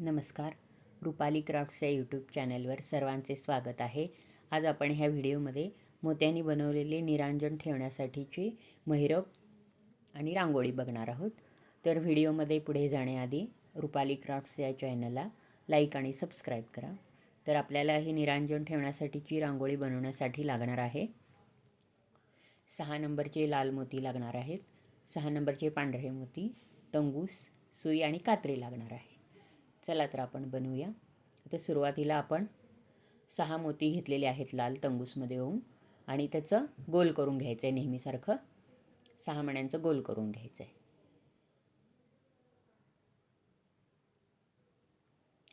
नमस्कार. रुपाली क्राफ्ट्स या यूट्यूब चॅनलवर सर्वांचे स्वागत आहे. आज आपण ह्या व्हिडिओमध्ये मोत्यांनी बनवलेले निरांजन ठेवण्यासाठीची महिरप आणि रांगोळी बघणार आहोत. तर व्हिडिओमध्ये पुढे जाण्याआधी रुपाली क्राफ्ट्स या चॅनलला लाईक आणि सबस्क्राईब करा. तर आपल्याला हे निरांजन ठेवण्यासाठीची रांगोळी बनवण्यासाठी लागणार आहे. सहा नंबरचे लाल मोती लागणार आहेत. सहा नंबरचे पांढरे मोती तंगूस सुई आणि कात्री लागणार आहे. चला तर आपण बनवूया. आता सुरुवातीला आपण सहा मोती घेतलेले आहेत लाल तंगूसमध्ये होऊन आणि त्याचं गोल करून घ्यायचं आहे नेहमीसारखं. सहा मण्यांचं गोल करून घ्यायचं आहे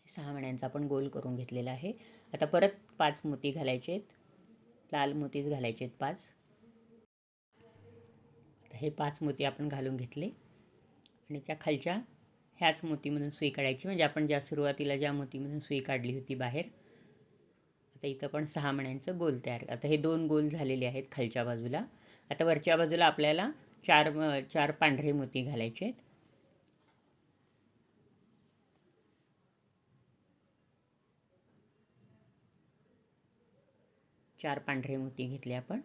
सहा मण्यांचा आपण गोल करून घेतलेला आहे. आता परत पाच मोती घालायचे आहेत. लाल मोतीच घालायचे आहेत पाच. हे पाच मोती आपण घालून घेतले. आणि त्या खालच्या ह्याच मोतीमधून सुई काढायची. म्हणजे आपण ज्या सुरुवातीला ज्या मोतीमधून सुई काढली होती बाहेर आता इथं पण सहा मण्यांचं गोल तयार. आता हे दोन गोल झालेले आहेत खालच्या बाजूला. आता वरच्या बाजूला आपल्याला चार चार पांढरे मोती घालायचे आहेत. चार पांढरे मोती घेतले आपण.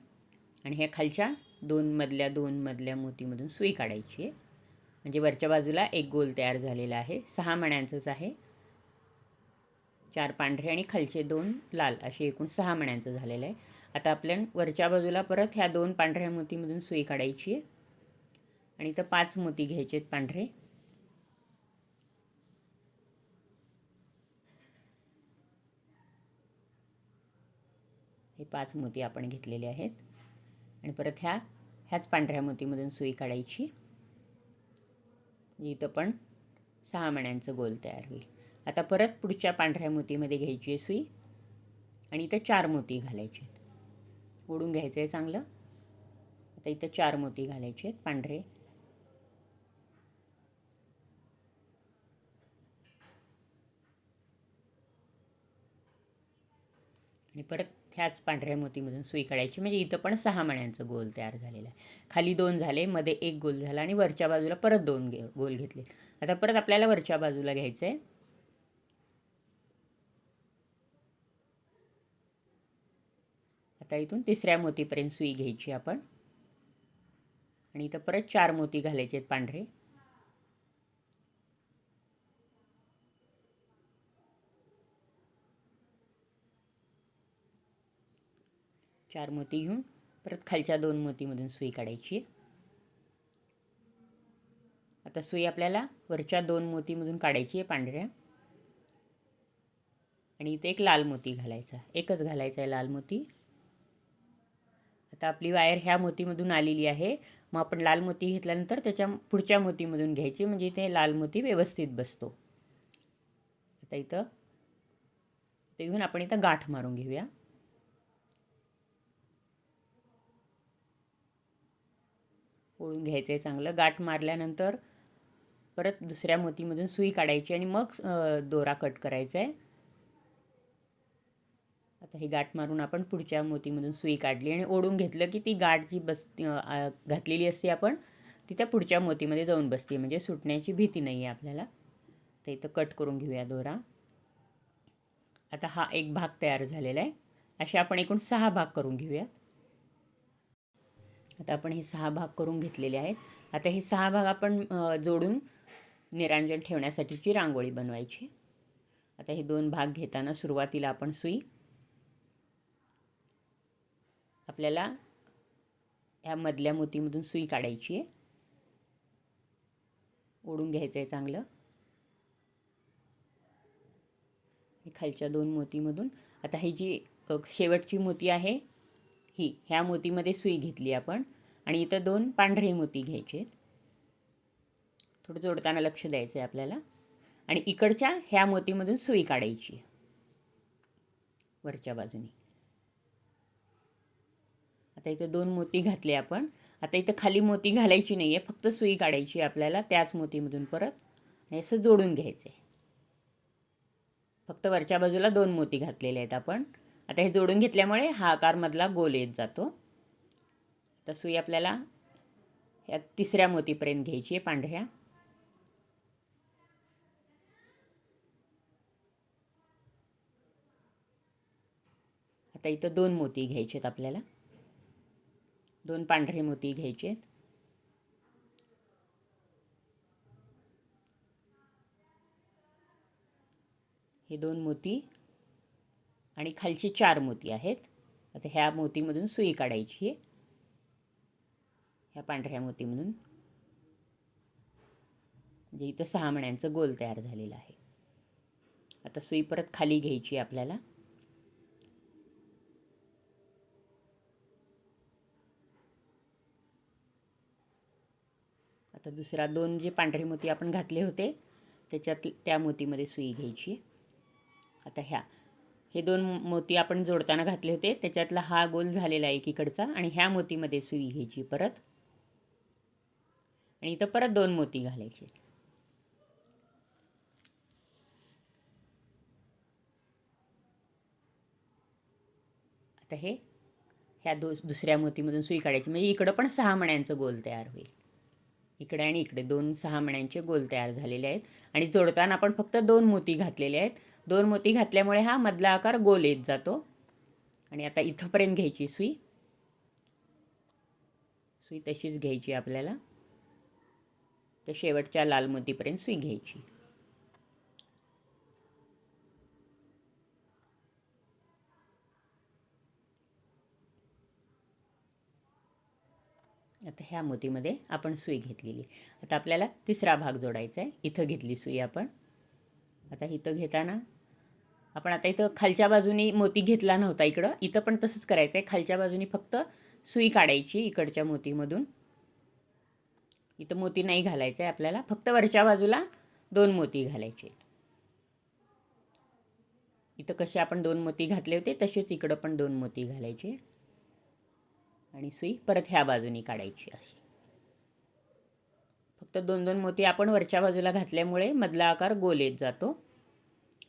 आणि ह्या खालच्या दोन मधल्या दोन मधल्या मोतीमधून सुई काढायची आहे. म्हणजे वरच्या बाजूला एक गोल तयार झालेला आहे. सहा मण्यांचंच आहे. चार पांढरे आणि खालचे दोन लाल असे एकूण सहा मण्यांचं झालेलं आहे. आता आपल्या वरच्या बाजूला परत ह्या दोन पांढऱ्या मोतीमधून सुई काढायची आहे. आणि इथं पाच मोती घ्यायचे आहेत पांढरे. हे पाच मोती आपण घेतलेले आहेत. आणि परत ह्या ह्याच पांढऱ्या मोतीमधून सुई काढायची. इथं पण सहा मण्यांचं गोल तयार होईल. आता परत पुढच्या पांढऱ्या मोतीमध्ये घ्यायची आहे सुई आणि इथं चार मोती घालायचे आहेत. ओढून घ्यायचं आहे चांगलं. आता इथं चार मोती घालायचे आहेत पांढरे. आणि परत ह्याच पांढऱ्या मोतीमधून सुई काढायची. म्हणजे इथं पण सहा मण्यांचं गोल तयार झालेलं आहे. खाली दोन झाले मध्ये एक गोल झाला आणि वरच्या बाजूला परत दोन गे गोल घेतले. आता परत आपल्याला वरच्या बाजूला घ्यायचं आहे आता इथून तिसऱ्या मोतीपर्यंत सुई घ्यायची आपण. आणि इथं परत चार मोती घालायचे आहेत पांढरे. चार मोती घेऊन परत खालच्या दोन मोतीमधून सुई काढायची. आता सुई आपल्याला वरच्या दोन मोतीमधून काढायची आहे पांढऱ्या. आणि इथे एक लाल मोती घालायचा. एकच घालायचा आहे लाल मोती. आता आपली वायर ह्या मोतीमधून आलेली आहे. मग आपण लाल मोती घेतल्यानंतर त्याच्या पुढच्या मोतीमधून घ्यायची. म्हणजे इथे लाल मोती व्यवस्थित बसतो. आता इथं ते घेऊन आपण इथं गाठ मारून घेऊया. ओळून घ्यायचं आहे चांगलं. गाठ मारल्यानंतर परत दुसऱ्या मोतीमधून सुई काढायची आणि मग दोरा कट करायचा आहे आता ही गाठ मारून आपण पुढच्या मोतीमधून सुई काढली आणि ओढून घेतलं की ती गाठ जी बस घातलेली असते आपण ती त्या पुढच्या मोतीमध्ये जाऊन बसते म्हणजे सुटण्याची भीती नाही आहे आपल्याला. तर इथं कट करून घेऊया दोरा. आता हा एक भाग तयार झालेला आहे असे आपण एकूण सहा भाग करून घेऊयात. आता आपण हे सहा भाग करून घेतलेले आहेत. आता हे सहा भाग आपण जोडून निरांजन ठेवण्यासाठीची रांगोळी बनवायची. आता हे दोन भाग घेताना सुरुवातीला आपण सुई. आपल्याला ह्या मधल्या मोतीमधून सुई काढायची आहे. ओढून घ्यायचं आहे चांगलं. खालच्या दोन मोतीमधून. आता ही जी शेवटची मोती आहे ही ह्या मोतीमध्ये सुई घेतली आपण. आणि इथं दोन पांढरे मोती घ्यायचे थोडं जोडताना लक्ष द्यायचं आहे आपल्याला. आणि इकडच्या ह्या मोतीमधून सुई काढायची. वरच्या बाजूने. आता इथं दोन मोती घातले आपण. आता इथं खाली मोती घालायची नाही आहे फक्त सुई काढायची आपल्याला त्याच मोतीमधून परत. आणि असं जोडून घ्यायचं आहे फक्त वरच्या बाजूला दोन मोती घातलेले आहेत आपण. आता हे जोडून घेतल्यामुळे हा आकारमधला गोल येत जातो. आता सुई आपल्याला ह्या तिसऱ्या मोतीपर्यंत घ्यायची आहे पांढऱ्या. आता इथं दोन मोती घ्यायचे आहेत आपल्याला. दोन पांढरे मोती घ्यायचे आहेत. हे दोन मोती आणि खालचे चार मोती आहेत. आता ह्या मोतीमधून सुई काढायची आहे. ह्या पांढऱ्या मोतीमधून. म्हणजे इथं सहा मण्यांचं गोल तयार झालेलं आहे. आता सुई परत खाली घ्यायची आपल्याला. आता दुसरा दोन जे पांढरे मोती आपण घातले होते त्याच्यात त्या मोतीमध्ये सुई घ्यायची आता ह्या. हे दोन मोती आपण जोडताना घातले होते. त्याच्यातला हा गोल झालेला आहे एकीकडचा आणि ह्या मोतीमध्ये सुई घ्यायची परत. आणि इथं परत दोन मोती घालायचे. आता हे ह्या दो दुसऱ्या मोतीमधून सुई काढायची. म्हणजे इकडं पण सहा मण्यांचं गोल तयार होईल. इकडे आणि इकडे दोन सहा मण्यांचे गोल तयार झालेले आहेत. आणि जोडताना आपण फक्त दोन मोती घातलेले आहेत. दोन मोती घातल्यामुळे हा मधला आकार गोल येत जातो. आणि आता इथंपर्यंत घ्यायची सुई. सुई तशीच घ्यायची आपल्याला. तर शेवटच्या लाल मोतीपर्यंत सुई घ्यायची. आता ह्या मोतीमध्ये आपण सुई घेतलेली. आता आपल्याला तिसरा भाग जोडायचा आहे. इथं घेतली सुई आपण. आता इथं घेताना आपण आता इथं खालच्या बाजूनी मोती घेतला नव्हता इकडं. इथं पण तसंच करायचं आहे खालच्या बाजूनी फक्त सुई काढायची इकडच्या मोतीमधून. इथं मोती नाही घालायचं आहे आपल्याला. फक्त वरच्या बाजूला दोन मोती घालायचे इथं कसे आपण दोन मोती घातले होते तसेच इकडं पण दोन मोती घालायचे. आणि सुई परत ह्या बाजूनी काढायची अशी. फक्त दोन दोन मोती आपण वरच्या बाजूला घातल्यामुळे मधला आकार गोल येत जातो.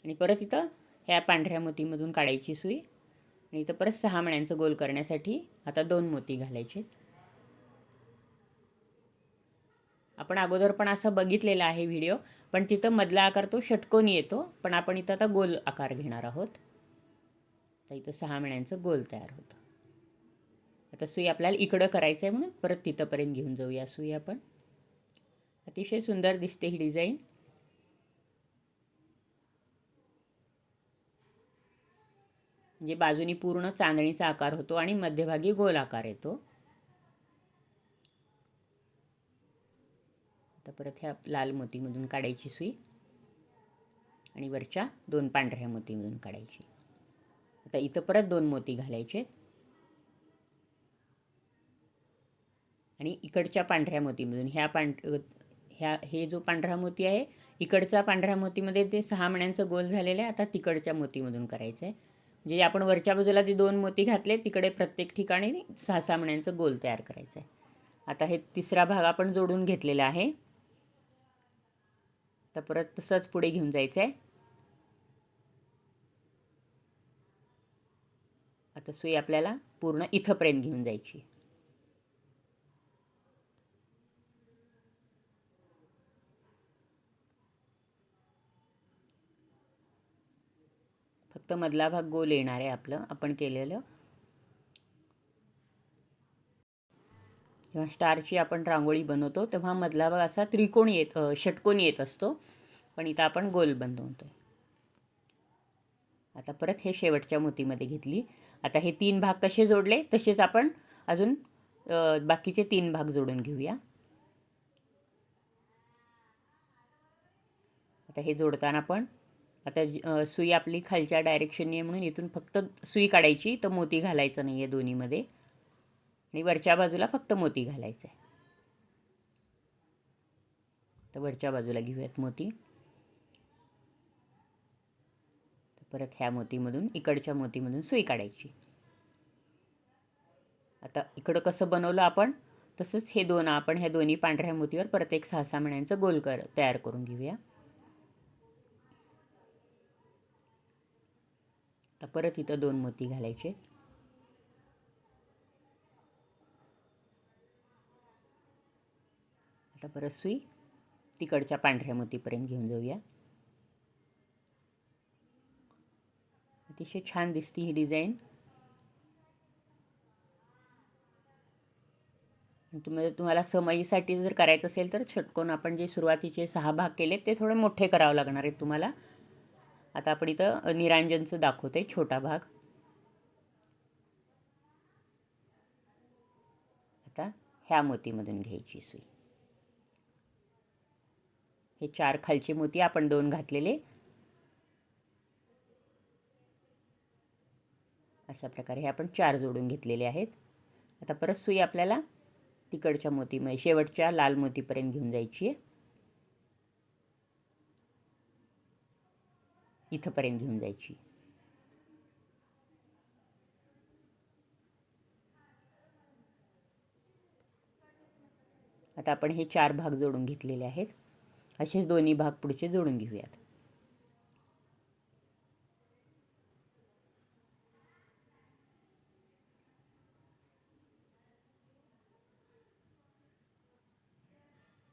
आणि परत इथं ह्या पांढऱ्या मोतीमधून काढायची सुई आणि इथं परत सहा मण्यांचं गोल करण्यासाठी आता दोन मोती घालायचे आपण अगोदर पण असं बघितलेला आहे व्हिडिओ पण तिथं मधला आकार तो षटकोनी येतो पण आपण इथं आता गोल आकार घेणार आहोत. तर इथं सहा मण्यांचं गोल तयार होतं. आता सुई आपल्याला इकडं करायचं आहे म्हणून परत तिथंपर्यंत घेऊन जाऊया सुई आपण. अतिशय सुंदर दिसते ही डिझाईन. म्हणजे बाजूनी पूर्ण चांदणीचा आकार होतो आणि मध्यभागी गोल आकार येतो. आता परत ह्या लाल मोतीमधून काढायची सुई आणि वरच्या दोन पांढऱ्या मोतीमधून काढायची. आता इथं परत दोन मोती घालायचे आणि इकडच्या पांढऱ्या मोतीमधून ह्या पांढ ह्या हे जो पांढरा मोती आहे इकडचा पांढऱ्या मोतीमध्ये ते सहा मण्यांचं गोल झालेलं आहे. आता तिकडच्या मोतीमधून करायचं आहे म्हणजे आपण वरच्या बाजूला जे दोन मोती घातले तिकडे प्रत्येक ठिकाणी सहा सहा मण्यांचं गोल तयार करायचं आहे आता हे तिसरा भाग आपण जोडून घेतलेला आहे. तर परत तसंच पुढे घेऊन जायचं आहे आता सुई आपल्याला पूर्ण इथंपर्यंत घेऊन जायची. फक्त मधला भाग गोल येणार आहे आपलं. आपण केलेलं. जेव्हा स्टारची आपण रांगोळी बनवतो तेव्हा मधला भाग असा त्रिकोण येत षटकोन येत असतो. पण इथं आपण गोल बनवतो आता परत हे शेवटच्या मोतीमध्ये घेतली. आता हे तीन भाग कसे जोडले तसेच आपण अजून बाकीचे तीन भाग जोडून घेऊया. आता हे जोडताना पण आता सुई आपली खालच्या डायरेक्शननी आहे म्हणून इथून फक्त सुई काढायची तर मोती घालायचं नाही आहे दोन्हीमध्ये. आणि वरच्या बाजूला फक्त मोती घालायचं आहे तर वरच्या बाजूला घेऊयात मोती. परत ह्या मोतीमधून इकडच्या मोतीमधून सुई काढायची. आता इकडं कसं बनवलं आपण? तसंच हे दोन आपण ह्या दोन्ही पांढऱ्या मोतीवर परत एक सहा सहा महिन्यांचं गोल कर तयार करून घेऊया. आता परत इथं दोन मोती घालायचे आता परत सुई तिकडच्या पांढऱ्या मोतीपर्यंत घेऊन जाऊया. अतिशय छान दिसती ही डिझाईन. तुम्हाला तुम्हाला समईसाठी जर करायचं असेल तर छटकून आपण जे सुरुवातीचे सहा भाग केले ते थोडे मोठे करावं लागणार आहेत तुम्हाला. आता आपण इथं निरांजनचं दाखवते छोटा भाग. आता ह्या मोतीमधून घ्यायची सुई. हे चार खालचे मोती आपण दोन घातलेले. अशा प्रकारे हे आपण चार जोडून घेतलेले आहेत. आता परत सुई आपल्याला तिकडच्या मोतीमध्ये शेवटच्या लाल मोतीपर्यंत घेऊन जायची आहे. इथंपर्यंत घेऊन जायची. आता आपण हे चार भाग जोडून घेतलेले आहेत. असेच दोन्ही भाग पुढचे जोडून घेऊयात.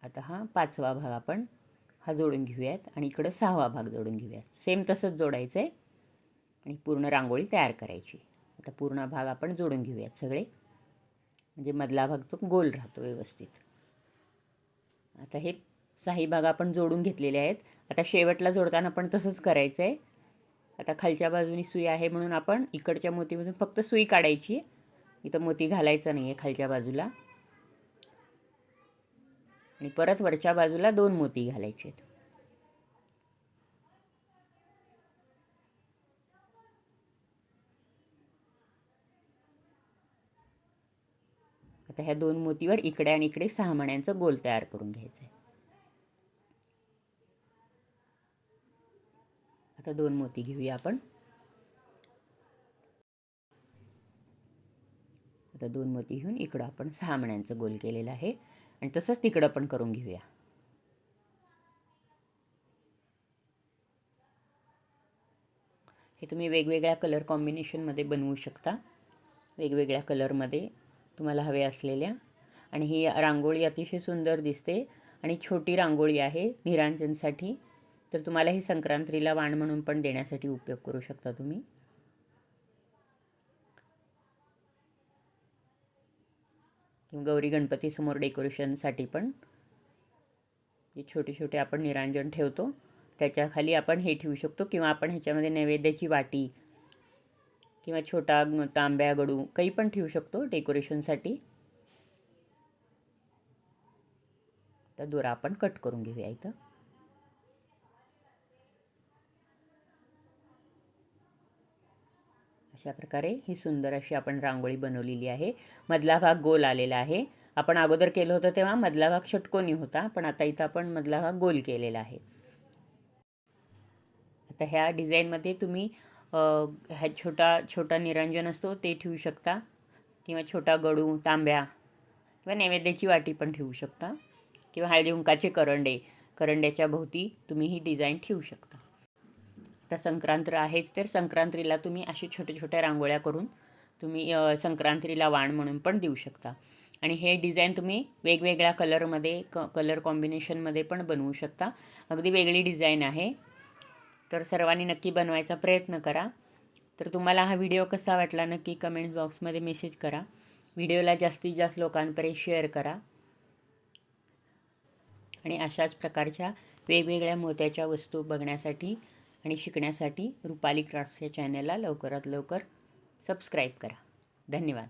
आता हा पाचवा भाग आपण हा जोडून घेऊयात आणि इकडं सहावा भाग जोडून घेऊयात. सेम तसंच जोडायचं आहे आणि पूर्ण रांगोळी तयार करायची. आता पूर्ण भाग आपण जोडून घेऊयात सगळे. म्हणजे मधला भाग तो गोल राहतो व्यवस्थित. आता हे साही भाग आपण जोडून घेतलेले आहेत. आता शेवटला जोडताना पण तसंच करायचं आहे आता खालच्या बाजूनी सुई आहे म्हणून आपण इकडच्या मोतीमधून फक्त सुई काढायची. इथं मोती घालायचा नाही आहे खालच्या बाजूला. आणि परत वरच्या बाजूला दोन मोती घालायचे आहेत. आता ह्या दोन मोतीवर इकडे आणि इकडे सहा मण्यांचं गोल तयार करून घ्यायचं आहे. आता दोन मोती घेऊया आपण. आता दोन मोती घेऊन इकडं आपण सहा मण्यांचं गोल केलेलं आहे. आणि तसंच तिकडं पण करून घेऊया. हे तुम्ही वेगवेगळ्या कलर कॉम्बिनेशनमध्ये बनवू शकता. वेगवेगळ्या कलरमध्ये तुम्हाला हवे असलेल्या. आणि ही रांगोळी अतिशय सुंदर दिसते. आणि छोटी रांगोळी आहे निरांजनसाठी. तर तुम्हाला ही संक्रांतीला वाण म्हणून पण देण्यासाठी उपयोग करू शकता तुम्ही. गौरी गणपतीसमोर डेकोरेशनसाठी पण जे छोटे छोटे आपण निरांजन ठेवतो त्याच्याखाली आपण हे ठेवू शकतो किंवा आपण ह्याच्यामध्ये नैवेद्याची वाटी किंवा छोटा तांब्या गडू काही पण ठेवू शकतो डेकोरेशनसाठी तर दोरा आपण कट करून घेऊया इथं. अशा प्रकारे ही सुंदर अशी आपण रांगोळी बनवलेली आहे. मधला भाग गोल आलेला आहे. आपण अगोदर केलं होतं तेव्हा मधला भाग षटकोनी होता पण आता इथं आपण मधला भाग गोल केलेला आहे. आता ह्या डिझाईनमध्ये तुम्ही ह्या छोटा छोटा निरंजन असतो ते ठेवू शकता. किंवा छोटा गडू तांब्या किंवा नैवेद्याची वाटी पण ठेवू शकता. किंवा हळदी उंकाचे करंडे करंड्याच्या भोवती तुम्ही ही डिझाईन ठेवू शकता. आता संक्रांत आहेच तर संक्रांतीला तुम्ही अशी छोट्या छोट्या रांगोळ्या करून तुम्ही संक्रांतीला वाण म्हणून पण देऊ शकता. आणि हे डिझाईन तुम्ही वेगवेगळ्या कलरमध्ये क कलर कॉम्बिनेशनमध्ये पण बनवू शकता. अगदी वेगळी डिझाईन आहे. तर सर्वांनी नक्की बनवायचा प्रयत्न करा. तर तुम्हाला हा व्हिडिओ कसा वाटला नक्की कमेंट्स बॉक्समध्ये मेसेज करा. व्हिडिओला जास्तीत जास्त लोकांपर्यंत शेअर करा. आणि अशाच प्रकारच्या वेगवेगळ्या मोत्याच्या वस्तू बघण्यासाठी आणि शिकण्यासाठी रुपाली क्राफ्ट्स या चॅनलला लवकरात लवकर सबस्क्राईब करा. धन्यवाद.